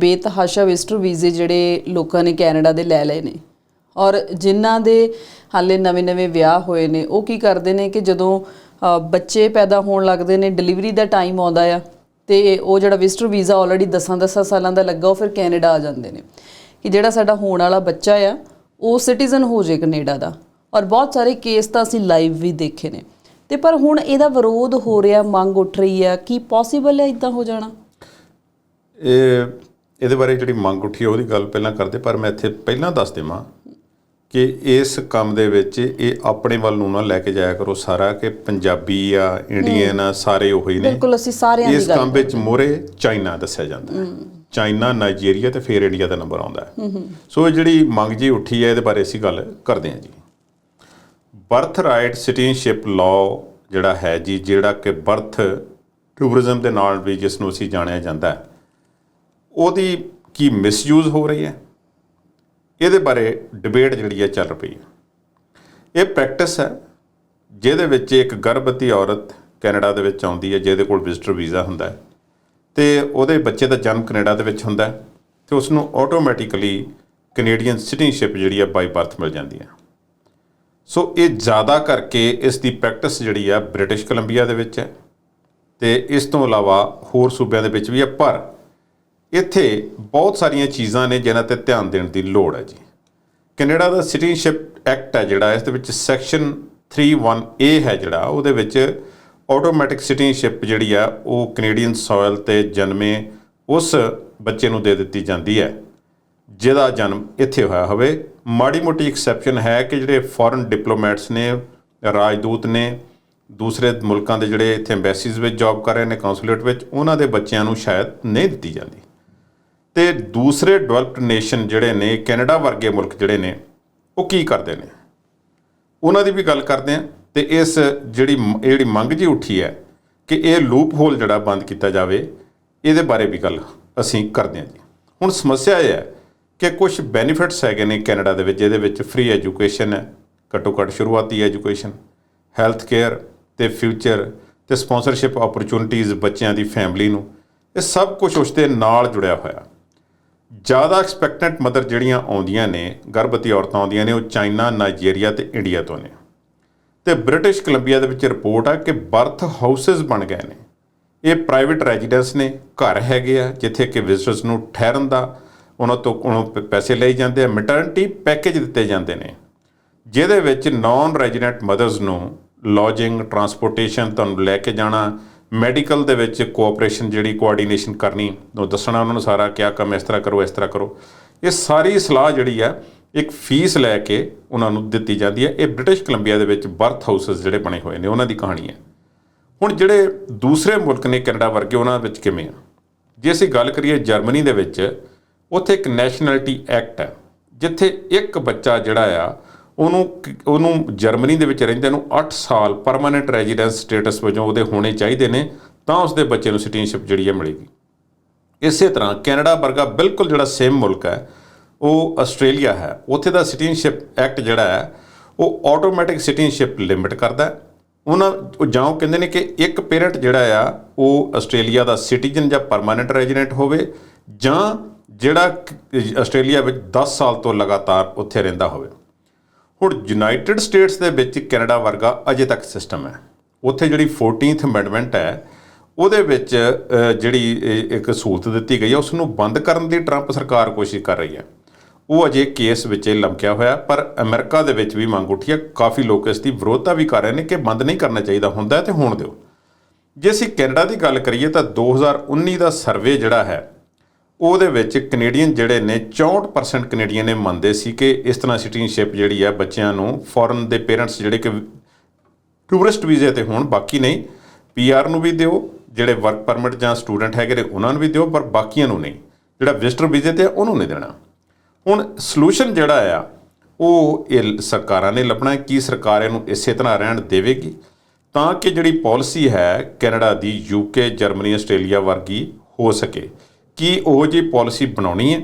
ਬੇਤਹਾਸ਼ਾ visitor ਵੀਜ਼ੇ ਜਿਹੜੇ ਲੋਕਾਂ ਨੇ ਕੈਨੇਡਾ ਦੇ ਲੈ ਲਏ ਨੇ। ਔਰ ਜਿਨ੍ਹਾਂ ਦੇ ਹਾਲੇ ਨਵੇਂ-ਨਵੇਂ ਵਿਆਹ ਹੋਏ ਨੇ, ਉਹ ਕੀ ਕਰਦੇ ਨੇ ਕਿ ਜਦੋਂ ਬੱਚੇ ਪੈਦਾ ਹੋਣ ਲੱਗਦੇ ਨੇ, ਡਿਲੀਵਰੀ ਦਾ ਟਾਈਮ ਆਉਂਦਾ ਆ, ਤੇ ਉਹ ਜਿਹੜਾ ਵਿਜ਼ਟਰ ਵੀਜ਼ਾ ਆਲਰੇਡੀ 10-10 ਸਾਲਾਂ ਦਾ ਲੱਗਾ, ਉਹ ਫਿਰ ਕੈਨੇਡਾ ਆ ਜਾਂਦੇ ਨੇ। ਕਿ ਜਿਹੜਾ ਸਾਡਾ ਹੋਣ ਵਾਲਾ ਬੱਚਾ ਆ, ਉਹ ਸਿਟੀਜ਼ਨ ਹੋ ਜੇ ਕੈਨੇਡਾ ਦਾ। ਔਰ ਬਹੁਤ ਸਾਰੇ ਕੇਸ ਤਾਂ ਅਸੀਂ ਲਾਈਵ ਵੀ ਦੇਖੇ ਨੇ। ਤੇ ਪਰ ਹੁਣ ਇਹਦਾ ਵਿਰੋਧ ਹੋ ਰਿਹਾ, ਮੰਗ ਉੱਠ ਰਹੀ ਆ, ਕੀ ਪੋਸੀਬਲ ਹੈ ਇਦਾਂ ਹੋ ਜਾਣਾ? ਇਹ ਇਹਦੇ ਬਾਰੇ ਜਿਹੜੀ ਮੰਗ ਉੱਠੀ ਹੈ ਉਹਦੀ ਗੱਲ ਪਹਿਲਾਂ ਕਰਦੇ ਪਰ ਮੈਂ ਇੱਥੇ ਪਹਿਲਾਂ ਦੱਸ ਦੇਵਾਂ ਕਿ ਇਸ ਕੰਮ ਦੇ ਵਿੱਚ ਇਹ ਆਪਣੇ ਵੱਲ ਨੂੰ ਨਾ ਲੈ ਕੇ ਜਾਇਆ ਕਰੋ ਸਾਰਾ ਕਿ ਪੰਜਾਬੀ ਆ ਇੰਡੀਅਨ ਆ ਸਾਰੇ ਉਹੀ ਨੇ। ਬਿਲਕੁਲ ਅਸੀਂ ਸਾਰਿਆਂ ਇਸ ਦੀ ਗੱਲ ਕੰਮ ਵਿੱਚ ਮੋਰੇ ਚਾਈਨਾ ਦੱਸਿਆ ਜਾਂਦਾ ਹੈ। ਚਾਈਨਾ ਨਾਈਜੀਰੀਆ ਤੇ ਫਿਰ ਇੰਡੀਆ ਦਾ ਨੰਬਰ ਆਉਂਦਾ ਹੈ। ਸੋ ਇਹ ਜਿਹੜੀ ਮੰਗ ਜੀ ਉੱਠੀ ਹੈ ਇਹਦੇ ਬਾਰੇ ਅਸੀਂ ਗੱਲ ਕਰਦੇ ਹਾਂ ਜੀ। ਬਰਥ ਰਾਈਟ ਸਿਟੀਜ਼ਨਸ਼ਿਪ ਲਾਅ ਜਿਹੜਾ ਹੈ ਜੀ ਜਿਹੜਾ ਕਿ ਬਰਥ ਟੂਰਿਜ਼ਮ ਦੇ ਨਾਲ ਵੀ ਜਿਸ ਨੂੰ ਅਸੀਂ ਜਾਣਿਆ ਜਾਂਦਾ ਹੈ। ਉਹਦੀ ਕੀ ਮਿਸਯੂਜ਼ ਹੋ ਰਹੀ ਹੈ? ਇਹਦੇ ਬਾਰੇ ਡਿਬੇਟ ਜਿਹੜੀ ਹੈ ਚੱਲ ਰਹੀ ਹੈ। ਇਹ ਪ੍ਰੈਕਟਿਸ ਹੈ, ਜਿਹਦੇ ਵਿੱਚ ਇੱਕ ਗਰਭਵਤੀ ਔਰਤ ਕੈਨੇਡਾ ਦੇ ਵਿੱਚ ਆਉਂਦੀ ਹੈ, ਜਿਹਦੇ ਕੋਲ ਵਿਜ਼ਟਰ ਵੀਜ਼ਾ ਹੁੰਦਾ ਹੈ ਤੇ ਉਹਦੇ ਬੱਚੇ ਦਾ ਜਨਮ ਕੈਨੇਡਾ ਦੇ ਵਿੱਚ ਹੁੰਦਾ ਹੈ ਤੇ ਉਸ ਨੂੰ ਆਟੋਮੈਟਿਕਲੀ ਕੈਨੇਡੀਅਨ ਸਿਟੀਜ਼ਨਸ਼ਿਪ ਜਿਹੜੀ ਹੈ ਬਾਈ ਬਰਥ ਮਿਲ ਜਾਂਦੀ ਹੈ। ਸੋ ਇਹ ਜ਼ਿਆਦਾ ਕਰਕੇ ਇਸ ਦੀ ਪ੍ਰੈਕਟਿਸ ਜਿਹੜੀ ਆ ਬ੍ਰਿਟਿਸ਼ ਕੋਲੰਬੀਆ ਦੇ ਵਿੱਚ ਹੈ ਤੇ ਇਸ ਤੋਂ ਇਲਾਵਾ ਹੋਰ ਸੂਬਿਆਂ ਦੇ ਵਿੱਚ ਵੀ ਹੈ, ਪਰ ਇੱਥੇ ਬਹੁਤ ਸਾਰੀਆਂ ਚੀਜ਼ਾਂ ਨੇ ਜਿਨ੍ਹਾਂ ਤੇ ਧਿਆਨ ਦੇਣ ਦੀ ਲੋੜ ਹੈ ਜੀ। ਕੈਨੇਡਾ ਦਾ ਸਿਟੀਜ਼ਨਸ਼ਿਪ ਐਕਟ ਹੈ ਜਿਹੜਾ, ਇਸ ਦੇ ਵਿੱਚ ਸੈਕਸ਼ਨ 31A ਹੈ ਜਿਹੜਾ, ਉਹਦੇ ਵਿੱਚ ਆਟੋਮੈਟਿਕ ਸਿਟੀਜ਼ਨਸ਼ਿਪ ਜਿਹੜੀ ਆ ਉਹ ਕੈਨੇਡੀਅਨ ਸੋਇਲ ਤੇ ਜਨਮੇ ਉਸ ਬੱਚੇ ਨੂੰ ਦੇ ਦਿੱਤੀ ਜਾਂਦੀ ਹੈ, ਜਿਹਦਾ ਜਨਮ ਇੱਥੇ ਹੋਇਆ ਹੋਵੇ। ਮਾੜੀ ਮੋਟੀ ਐਕਸੈਪਸ਼ਨ ਹੈ ਕਿ ਜਿਹੜੇ ਫੋਰਨ ਡਿਪਲੋਮੈਟਸ ਨੇ, ਰਾਜਦੂਤ ਨੇ, ਦੂਸਰੇ ਮੁਲਕਾਂ ਦੇ ਜਿਹੜੇ ਇੱਥੇ ਐਮਬੈਸੀਜ਼ ਵਿੱਚ ਜੌਬ ਕਰ ਰਹੇ ਨੇ ਕੌਂਸੂਲੇਟ ਵਿੱਚ, ਉਹਨਾਂ ਦੇ ਬੱਚਿਆਂ ਨੂੰ ਸ਼ਾਇਦ ਨਹੀਂ ਦਿੱਤੀ ਜਾਂਦੀ। ਤੇ ਦੂਸਰੇ ਡਿਵੈਲਪਡ ਨੇਸ਼ਨ ਜਿਹੜੇ ਨੇ, ਕੈਨੇਡਾ ਵਰਗੇ ਮੁਲਕ ਜਿਹੜੇ ਨੇ, ਉਹ ਕੀ ਕਰਦੇ ਨੇ? ਉਹਨਾਂ ਦੀ ਵੀ ਗੱਲ ਕਰਦੇ ਆ ਤੇ ਇਸ ਜਿਹੜੀ ਇਹ ਜਿਹੜੀ ਮੰਗ ਜੀ ਉੱਠੀ ਹੈ ਕਿ ਇਹ ਲੂਪ ਹੋਲ ਜਿਹੜਾ ਬੰਦ ਕੀਤਾ ਜਾਵੇ, ਇਹਦੇ ਬਾਰੇ ਵੀ ਗੱਲ ਅਸੀਂ ਕਰਦੇ ਹਾਂ ਜੀ। ਹੁਣ ਸਮੱਸਿਆ ਇਹ ਹੈ ਕਿ ਕੁਝ ਬੈਨੀਫਿਟਸ ਹੈਗੇ ਨੇ ਕੈਨੇਡਾ ਦੇ ਵਿੱਚ, ਜਿਹਦੇ ਵਿੱਚ ਫ੍ਰੀ ਐਜੂਕੇਸ਼ਨ ਹੈ ਘੱਟੋ ਘੱਟ ਸ਼ੁਰੂਆਤੀ ਐਜੂਕੇਸ਼ਨ ਹੈਲਥ ਕੇਅਰ ਤੇ ਫਿਊਚਰ ਤੇ ਸਪਾਂਸਰਸ਼ਿਪ ਓਪਰਚੁਨਿਟੀਜ਼ ਬੱਚਿਆਂ ਦੀ ਫੈਮਿਲੀ ਨੂੰ, ਇਹ ਸਭ ਕੁਝ ਉਸ ਦੇ ਨਾਲ ਜੁੜਿਆ ਹੋਇਆ। ਜ਼ਿਆਦਾ ਐਕਸਪੈਕਟੈਂਟ ਮਦਰ ਜਿਹੜੀਆਂ ਆਉਂਦੀਆਂ ਨੇ, ਗਰਭਵਤੀ ਔਰਤਾਂ ਆਉਂਦੀਆਂ ਨੇ, ਉਹ ਚਾਈਨਾ, ਨਾਈਜੀਰੀਆ ਤੇ ਇੰਡੀਆ ਤੋਂ ਨੇ। ਤੇ ਬ੍ਰਿਟਿਸ਼ ਕੋਲੰਬੀਆ ਦੇ ਵਿੱਚ ਰਿਪੋਰਟ ਆ ਕਿ ਬਰਥ ਹਾਊਸਸ ਬਣ ਗਏ ਨੇ। ਇਹ ਪ੍ਰਾਈਵੇਟ ਰੈਜ਼ੀਡੈਂਸ ਨੇ, ਘਰ ਹੈਗੇ ਆ, ਜਿੱਥੇ ਕਿ ਵਿਜ਼ਟਰਸ ਨੂੰ ਠਹਿਰਨ ਦਾ, ਉਹਨਾਂ ਤੋਂ ਉਹਨਾਂ ਪ- ਪੈਸੇ ਲਏ ਜਾਂਦੇ ਆ ਮੈਟਰਨਿਟੀ ਪੈਕੇਜ ਦਿੱਤੇ ਜਾਂਦੇ ਨੇ। ਜਿਹਦੇ ਵਿੱਚ ਨਾਨ ਰੈਜ਼ੀਡੈਂਟ ਮਦਰਸ ਨੂੰ ਲੌਜਿੰਗ ਟਰਾਂਸਪੋਰਟੇਸ਼ਨ ਤੁਹਾਨੂੰ ਲੈ ਕੇ ਜਾਣਾ ਮੈਡੀਕਲ ਦੇ ਵਿੱਚ ਕੋਆਪਰੇਸ਼ਨ ਜਿਹੜੀ ਕੋਆਰਡੀਨੇਸ਼ਨ ਕਰਨੀ ਉਹ ਦੱਸਣਾ ਉਹਨਾਂ ਨੂੰ ਸਾਰਾ, ਕਿਆ ਕੰਮ ਇਸ ਤਰ੍ਹਾਂ ਕਰੋ, ਇਸ ਤਰ੍ਹਾਂ ਕਰੋ। ਇਹ ਸਾਰੀ ਸਲਾਹ ਜਿਹੜੀ ਆ ਇੱਕ ਫੀਸ ਲੈ ਕੇ ਉਹਨਾਂ ਨੂੰ ਦਿੱਤੀ ਜਾਂਦੀ ਹੈ। ਇਹ ਬ੍ਰਿਟਿਸ਼ ਕੋਲੰਬੀਆ ਦੇ ਵਿੱਚ ਬਰਥ ਹਾਊਸਸ ਜਿਹੜੇ ਬਣੇ ਹੋਏ ਨੇ, ਉਹਨਾਂ ਦੀ ਕਹਾਣੀ ਹੈ। ਹੁਣ ਜਿਹੜੇ ਦੂਸਰੇ ਮੁਲਕ ਨੇ ਕੈਨੇਡਾ ਵਰਗੇ, ਉਹਨਾਂ ਵਿੱਚ ਕਿਵੇਂ ਆ? ਜੇ ਅਸੀਂ ਗੱਲ ਕਰੀਏ ਜਰਮਨੀ ਦੇ ਵਿੱਚ, ਉੱਥੇ ਇੱਕ ਨੈਸ਼ਨੈਲਿਟੀ ਐਕਟ ਹੈ, ਜਿੱਥੇ ਇੱਕ ਬੱਚਾ ਜਿਹੜਾ ਆ ਉਹਨੂੰ ਕ- ਉਹਨੂੰ ਜਰਮਨੀ ਦੇ ਵਿੱਚ ਰਹਿੰਦੇ ਨੂੰ 8 ਸਾਲ ਪਰਮਾਨੈਂਟ ਰੈਜ਼ੀਡੈਂਸ ਸਟੇਟਸ ਵਜੋਂ ਉਹਦੇ ਹੋਣੇ ਚਾਹੀਦੇ ਨੇ, ਤਾਂ ਉਸਦੇ ਬੱਚੇ ਨੂੰ ਸਿਟੀਜ਼ਨਸ਼ਿਪ ਜਿਹੜੀ ਹੈ ਮਿਲੇਗੀ। ਇਸੇ ਤਰ੍ਹਾਂ ਕੈਨੇਡਾ ਵਰਗਾ ਬਿਲਕੁਲ ਜਿਹੜਾ ਸੇਮ ਮੁਲਕ ਹੈ, ਉਹ ਆਸਟ੍ਰੇਲੀਆ ਹੈ, ਉੱਥੇ ਦਾ ਸਿਟੀਜ਼ਨਸ਼ਿਪ ਐਕਟ ਜਿਹੜਾ ਹੈ, ਉਹ ਆਟੋਮੈਟਿਕ ਸਿਟੀਜ਼ਨਸ਼ਿਪ ਲਿਮਿਟ ਕਰਦਾ ਉਹਨਾਂ ਜਾਂ ਉਹ ਕਹਿੰਦੇ ਨੇ ਕਿ ਇੱਕ ਪੇਰੈਂਟ ਜਿਹੜਾ ਆ, ਉਹ ਆਸਟ੍ਰੇਲੀਆ ਦਾ ਸਿਟੀਜ਼ਨ ਜਾਂ ਪਰਮਾਨੈਂਟ ਰੈਜ਼ੀਡੈਂਟ ਹੋਵੇ, ਜਾਂ ਜਿਹੜਾ ਆਸਟ੍ਰੇਲੀਆ ਵਿੱਚ 10 ਸਾਲ ਤੋਂ ਲਗਾਤਾਰ ਉੱਥੇ ਰਹਿੰਦਾ ਹੋਵੇ। ਹੁਣ ਯੂਨਾਈਟਿਡ ਸਟੇਟਸ ਦੇ ਵਿੱਚ ਕੈਨੇਡਾ ਵਰਗਾ ਅਜੇ ਤੱਕ ਸਿਸਟਮ ਹੈ। ਉੱਥੇ ਜਿਹੜੀ 14th ਅਮੈਂਡਮੈਂਟ ਹੈ, ਉਹਦੇ ਵਿੱਚ ਜਿਹੜੀ ਇੱਕ ਸਹੂਲਤ ਦਿੱਤੀ ਗਈ ਹੈ ਉਸ ਨੂੰ ਬੰਦ ਕਰਨ ਦੀ ਟਰੰਪ ਸਰਕਾਰ ਕੋਸ਼ਿਸ਼ ਕਰ ਰਹੀ ਹੈ। ਉਹ ਅਜੇ ਕੇਸ ਵਿੱਚ ਲਮਕਿਆ ਹੋਇਆ, ਪਰ ਅਮਰੀਕਾ ਦੇ ਵਿੱਚ ਵੀ ਮੰਗ ਉੱਠੀ ਹੈ। ਕਾਫੀ ਲੋਕ ਇਸ ਦੀ ਵਿਰੋਧਤਾ ਵੀ ਕਰ ਰਹੇ ਨੇ ਕਿ ਬੰਦ ਨਹੀਂ ਕਰਨਾ ਚਾਹੀਦਾ ਹੁੰਦਾ ਹੈ ਤੇ ਹੋਣ ਦਿਓ। ਜੇ ਅਸੀਂ ਕੈਨੇਡਾ ਦੀ ਗੱਲ ਕਰੀਏ ਤਾਂ 2019 ਦਾ ਸਰਵੇ ਜਿਹੜਾ ਹੈ ਉਹਦੇ ਵਿੱਚ ਕੈਨੇਡੀਅਨ ਜਿਹੜੇ ਨੇ 64% ਕੈਨੇਡੀਅਨ ਨੇ ਮੰਨਦੇ ਸੀ ਕਿ ਇਸ ਤਰ੍ਹਾਂ ਸਿਟੀਜ਼ਨਸ਼ਿਪ ਜਿਹੜੀ ਆ ਬੱਚਿਆਂ ਨੂੰ ਫੋਰਨ ਦੇ ਪੇਰੈਂਟਸ ਜਿਹੜੇ ਕਿ ਟੂਰਿਸਟ ਵੀਜ਼ੇ ਤੇ ਹੋਣ ਬਾਕੀ ਨਹੀਂ। ਪੀਆਰ ਨੂੰ ਵੀ ਦਿਓ ਜਿਹੜੇ ਵਰਕ ਪਰਮਿਟ ਜਾਂ ਸਟੂਡੈਂਟ ਹੈਗੇ ਨੇ ਉਹਨਾਂ ਨੂੰ ਵੀ ਦਿਓ ਪਰ ਬਾਕੀਆਂ ਨੂੰ ਨਹੀਂ। ਜਿਹੜਾ ਵਿਜ਼ਟਰ ਵੀਜ਼ੇ ਤੇ ਆ, ਉਹਨੂੰ ਨਹੀਂ ਦੇਣਾ। ਹੁਣ ਸੋਲੂਸ਼ਨ ਜਿਹੜਾ ਆ ਉਹ ਇਹ ਸਰਕਾਰਾਂ ਨੇ ਲੱਭਣਾ ਹੈ ਕੀ ਸਰਕਾਰ ਇਹਨੂੰ ਇਸੇ ਤਰ੍ਹਾਂ ਰਹਿਣ ਦੇਵੇਗੀ? ਤਾਂ ਕਿ ਜਿਹੜੀ ਪਾਲਿਸੀ ਹੈ ਕੈਨੇਡਾ ਦੀ ਯੂਕੇ ਜਰਮਨੀ ਆਸਟ੍ਰੇਲੀਆ ਵਰਗੀ ਹੋ ਸਕੇ। ਕਿ ਉਹ ਜੀ ਪਾਲਿਸੀ ਬਣਾਉਣੀ ਹੈ।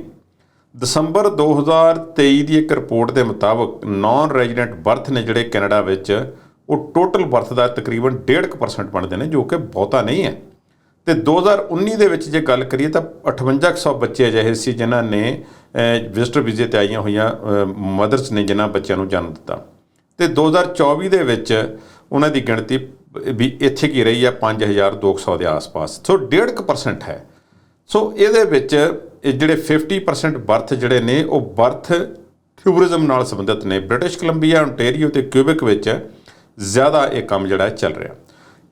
ਦਸੰਬਰ 2023 ਦੀ ਇੱਕ ਰਿਪੋਰਟ ਦੇ ਮੁਤਾਬਕ ਨਾਨ ਰੈਜ਼ੀਡੈਂਟ ਬਰਥ ਨੇ ਜਿਹੜੇ ਕੈਨੇਡਾ ਵਿੱਚ, ਉਹ ਟੋਟਲ ਬਰਥ ਦਾ ਤਕਰੀਬਨ 1.5% ਬਣਦੇ ਨੇ, ਜੋ ਕਿ ਬਹੁਤਾ ਨਹੀਂ ਹੈ। ਤੇ 2019 ਦੇ ਵਿੱਚ ਜੇ ਗੱਲ ਕਰੀਏ ਤਾਂ 5800 ਬੱਚੇ ਅਜਿਹੇ ਸੀ ਜਿਨ੍ਹਾਂ ਨੇ ਵਿਜ਼ਟਰ ਵੀਜ਼ੇ ਤੇ ਆਈਆਂ ਹੋਈਆਂ ਮਦਰਸ ਨੇ ਜਿਨ੍ਹਾਂ ਬੱਚਿਆਂ ਨੂੰ ਜਨਮ ਦਿੱਤਾ। ਤੇ 2024 ਦੇ ਵਿੱਚ ਉਹਨਾਂ ਦੀ ਗਿਣਤੀ ਵੀ ਇੱਥੇ ਕੀ ਰਹੀ ਹੈ 5200 ਦੇ ਆਸ-ਪਾਸ। ਸੋ 1.5% ਹੈ। ਸੋ ਇਹਦੇ ਵਿੱਚ ਇਹ ਜਿਹੜੇ 50% ਬਰਥ ਜਿਹੜੇ ਨੇ, ਉਹ ਬਰਥ ਟੂਰਿਜ਼ਮ ਨਾਲ ਸੰਬੰਧਿਤ ਨੇ। ਬ੍ਰਿਟਿਸ਼ ਕੋਲੰਬੀਆ ontario ਤੇ ਕਿਊਬਿਕ ਵਿੱਚ ਜ਼ਿਆਦਾ ਇਹ ਕੰਮ ਜਿਹੜਾ ਚੱਲ ਰਿਹਾ।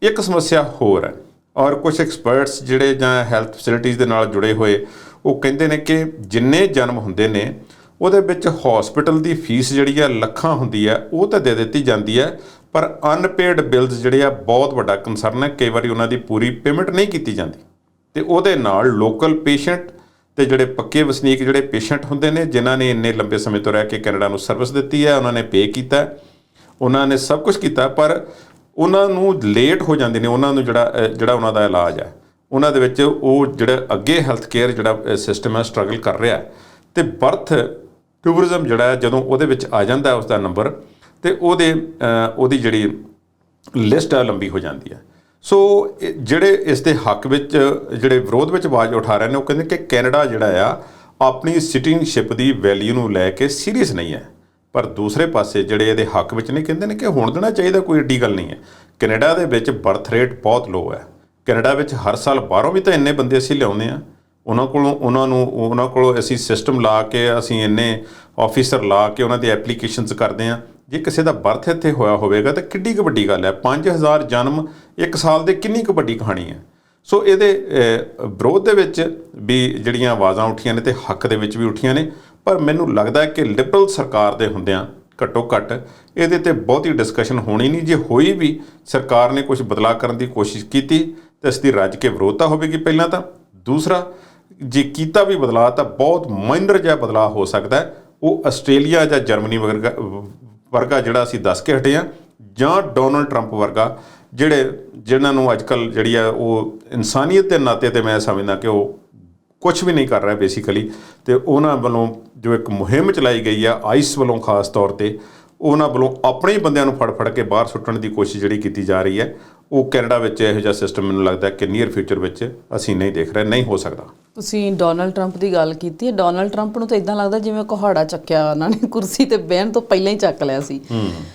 ਇੱਕ ਸਮੱਸਿਆ ਹੋਰ ਹੈ, ਔਰ ਕੁਝ ਐਕਸਪਰਟਸ ਜਿਹੜੇ ਜਾਂ ਹੈਲਥ ਫੈਸਿਲਿਟੀਜ਼ ਦੇ ਨਾਲ ਜੁੜੇ ਹੋਏ, ਉਹ ਕਹਿੰਦੇ ਨੇ ਕਿ ਜਿੰਨੇ ਜਨਮ ਹੁੰਦੇ ਨੇ, ਉਹਦੇ ਵਿੱਚ ਹਸਪੀਟਲ ਦੀ ਫੀਸ ਜਿਹੜੀ ਆ ਲੱਖਾਂ ਹੁੰਦੀ ਹੈ, ਉਹ ਤਾਂ ਦੇ ਦਿੱਤੀ ਜਾਂਦੀ ਹੈ, ਪਰ ਅਨਪੇਡ ਬਿਲਸ ਜਿਹੜੇ ਆ ਬਹੁਤ ਵੱਡਾ ਕੰਸਰਨ ਹੈ। ਕਈ ਵਾਰੀ ਉਹਨਾਂ ਦੀ ਪੂਰੀ ਪੇਮੈਂਟ ਨਹੀਂ ਕੀਤੀ ਜਾਂਦੀ। ਤੇ ਉਹਦੇ ਨਾਲ ਲੋਕਲ ਪੇਸ਼ੈਂਟ ਤੇ ਜਿਹੜੇ ਪੱਕੇ ਵਸਨੀਕ ਜਿਹੜੇ ਪੇਸ਼ੈਂਟ ਹੁੰਦੇ ਨੇ, ਜਿਨ੍ਹਾਂ ਨੇ ਇੰਨੇ ਲੰਬੇ ਸਮੇਂ ਤੋਂ ਰਹਿ ਕੇ ਕੈਨੇਡਾ ਨੂੰ ਸਰਵਿਸ ਦਿੱਤੀ ਹੈ, ਉਹਨਾਂ ਨੇ ਪੇ ਕੀਤਾ ਉਹਨਾਂ ਨੇ ਸਭ ਕੁਝ ਕੀਤਾ, ਪਰ ਉਹਨਾਂ ਨੂੰ ਲੇਟ ਹੋ ਜਾਂਦੇ ਨੇ, ਉਹਨਾਂ ਨੂੰ ਜਿਹੜਾ ਜਿਹੜਾ ਉਹਨਾਂ ਦਾ ਇਲਾਜ ਹੈ। ਉਹਨਾਂ ਦੇ ਵਿੱਚ ਉਹ ਜਿਹੜਾ ਅੱਗੇ ਹੈਲਥ ਕੇਅਰ ਜਿਹੜਾ ਸਿਸਟਮ ਹੈ ਸਟਰਗਲ ਕਰ ਰਿਹਾ ਹੈ। ਤੇ ਬਰਥ ਟੂਰਿਜ਼ਮ ਜਿਹੜਾ ਜਦੋਂ ਉਹਦੇ ਵਿੱਚ ਆ ਜਾਂਦਾ ਹੈ ਉਸ ਦਾ ਨੰਬਰ ਤੇ ਉਹਦੇ ਉਹਦੀ ਜਿਹੜੀ ਲਿਸਟ ਆ ਲੰਬੀ ਹੋ ਜਾਂਦੀ ਹੈ। ਸੋ ਇਹ ਜਿਹੜੇ ਇਸ ਦੇ ਹੱਕ ਵਿੱਚ, ਜਿਹੜੇ ਵਿਰੋਧ ਵਿੱਚ ਆਵਾਜ਼ ਉਠਾ ਰਹੇ ਨੇ, ਉਹ ਕਹਿੰਦੇ ਕਿ ਕੈਨੇਡਾ ਜਿਹੜਾ ਆ, ਆਪਣੀ ਸਿਟੀਜ਼ਨਸ਼ਿਪ ਦੀ ਵੈਲਿਊ ਨੂੰ ਲੈ ਕੇ ਸੀਰੀਅਸ ਨਹੀਂ ਹੈ। ਪਰ ਦੂਸਰੇ ਪਾਸੇ ਜਿਹੜੇ ਇਹਦੇ ਹੱਕ ਵਿੱਚ ਨੇ, ਕਹਿੰਦੇ ਨੇ ਕਿ ਹੋਣ ਦੇਣਾ ਚਾਹੀਦਾ, ਕੋਈ ਏਡੀ ਗੱਲ ਨਹੀਂ ਹੈ। ਕੈਨੇਡਾ ਦੇ ਵਿੱਚ ਬਰਥ ਰੇਟ ਬਹੁਤ ਲੋ ਹੈ। ਕੈਨੇਡਾ ਵਿੱਚ ਹਰ ਸਾਲ ਬਾਹਰੋਂ ਵੀ ਤਾਂ ਇੰਨੇ ਬੰਦੇ ਅਸੀਂ ਲਿਆਉਂਦੇ ਆ ਉਹਨਾਂ ਕੋਲੋਂ, ਉਹਨਾਂ ਨੂੰ, ਉਹਨਾਂ ਕੋਲੋਂ ਅਸੀਂ ਸਿਸਟਮ ਲਾ ਕੇ ਅਸੀਂ ਇੰਨੇ ਆਫੀਸਰ ਲਾ ਕੇ ਉਹਨਾਂ ਦੀ ਐਪਲੀਕੇਸ਼ਨਸ ਕਰਦੇ ਆ ਜੇ ਕਿਸੇ ਦਾ ਬਰਥ ਇੱਥੇ ਹੋਇਆ ਹੋਵੇਗਾ ਤਾਂ ਕਿੱਡੀ ਕੁ ਵੱਡੀ ਗੱਲ ਹੈ। 5000 ਜਨਮ ਇੱਕ ਸਾਲ ਦੇ ਕਿੰਨੀ ਕੁ ਵੱਡੀ ਕਹਾਣੀ ਹੈ। ਸੋ ਇਹਦੇ ਵਿਰੋਧ ਦੇ ਵਿੱਚ ਵੀ ਜਿਹੜੀਆਂ ਆਵਾਜ਼ਾਂ ਉੱਠੀਆਂ ਨੇ ਤੇ ਹੱਕ ਦੇ ਵਿੱਚ ਵੀ ਉੱਠੀਆਂ ਨੇ, ਪਰ ਮੈਨੂੰ ਲੱਗਦਾ ਹੈ ਕਿ ਲਿਬਰਲ ਸਰਕਾਰ ਦੇ ਹੁੰਦਿਆਂ ਘੱਟੋ ਘੱਟ ਇਹਦੇ ਤੇ ਬਹੁਤੀ ਡਿਸਕਸ਼ਨ ਹੋਣੀ ਨਹੀਂ। ਜੇ ਹੋਈ ਵੀ ਸਰਕਾਰ ਨੇ ਕੁਝ ਬਦਲਾਅ ਕਰਨ ਦੀ ਕੋਸ਼ਿਸ਼ ਕੀਤੀ ਤੇ ਇਸ ਦੀ ਰੱਜ ਕੇ ਵਿਰੋਧਤਾ ਹੋਵੇਗੀ ਪਹਿਲਾਂ ਤਾਂ। ਦੂਸਰਾ, ਜੇ ਕੀਤਾ ਵੀ ਬਦਲਾਅ ਤਾਂ ਬਹੁਤ ਮਾਈਨਰ ਜਿਹਾ ਬਦਲਾਅ ਹੋ ਸਕਦਾ ਉਹ ਆਸਟ੍ਰੇਲੀਆ ਜਾਂ ਜਰਮਨੀ ਵਰਗਾ ਵਰਗਾ ਜਿਹੜਾ ਅਸੀਂ ਦੱਸ ਕੇ ਹਟੇ ਆ ਜਾਂ ਡੋਨਲਡ ਟਰੰਪ ਵਰਗਾ, ਜਿਹੜੇ ਜਿਨ੍ਹਾਂ ਨੂੰ ਅੱਜਕੱਲ ਜਿਹੜੀ ਆ ਉਹ ਇਨਸਾਨੀਅਤ ਦੇ ਨਾਤੇ ਤੇ ਮੈਂ ਸਮਝਦਾ ਕਿ ਉਹ ਕੁਝ ਵੀ ਨਹੀਂ ਕਰ ਰਿਹਾ ਬੇਸਿਕਲੀ ਤੇ ਉਹਨਾਂ ਵੱਲੋਂ ਜੋ ਇੱਕ ਮੁਹਿੰਮ ਚਲਾਈ ਗਈ ਆ ਆਈਸ ਵੱਲੋਂ ਖਾਸ ਤੌਰ ਤੇ, ਉਹਨਾਂ ਵੱਲੋਂ ਆਪਣੇ ਹੀ ਬੰਦਿਆਂ ਨੂੰ ਫੜ ਫੜ ਕੇ ਬਾਹਰ ਸੁੱਟਣ ਦੀ ਕੋਸ਼ਿਸ਼ ਜਿਹੜੀ ਕੀਤੀ ਜਾ ਰਹੀ ਹੈ, ਉਹ ਕੈਨੇਡਾ ਵਿੱਚ ਇਹੋ ਜਿਹਾ ਸਿਸਟਮ ਮੈਨੂੰ ਲੱਗਦਾ ਕਿ ਨੀਅਰ ਫਿਊਚਰ ਵਿੱਚ ਅਸੀਂ ਨਹੀਂ ਦੇਖ ਰਹੇ, ਨਹੀਂ ਹੋ ਸਕਦਾ। ਤੁਸੀਂ ਡੋਨਲਡ ਟਰੰਪ ਦੀ ਗੱਲ ਕੀਤੀ ਹੈ ਡੋਨਲਡ ਟਰੰਪ ਨੂੰ ਤਾਂ ਇਦਾਂ ਲੱਗਦਾ ਜਿਵੇਂ ਕੁਹਾੜਾ ਚੱਕਿਆ ਉਹਨਾਂ ਨੇ, ਕੁਰਸੀ ਤੇ ਬਹਿਣ ਤੋਂ ਪਹਿਲਾਂ ਹੀ ਚੱਕ ਲਿਆ ਸੀ।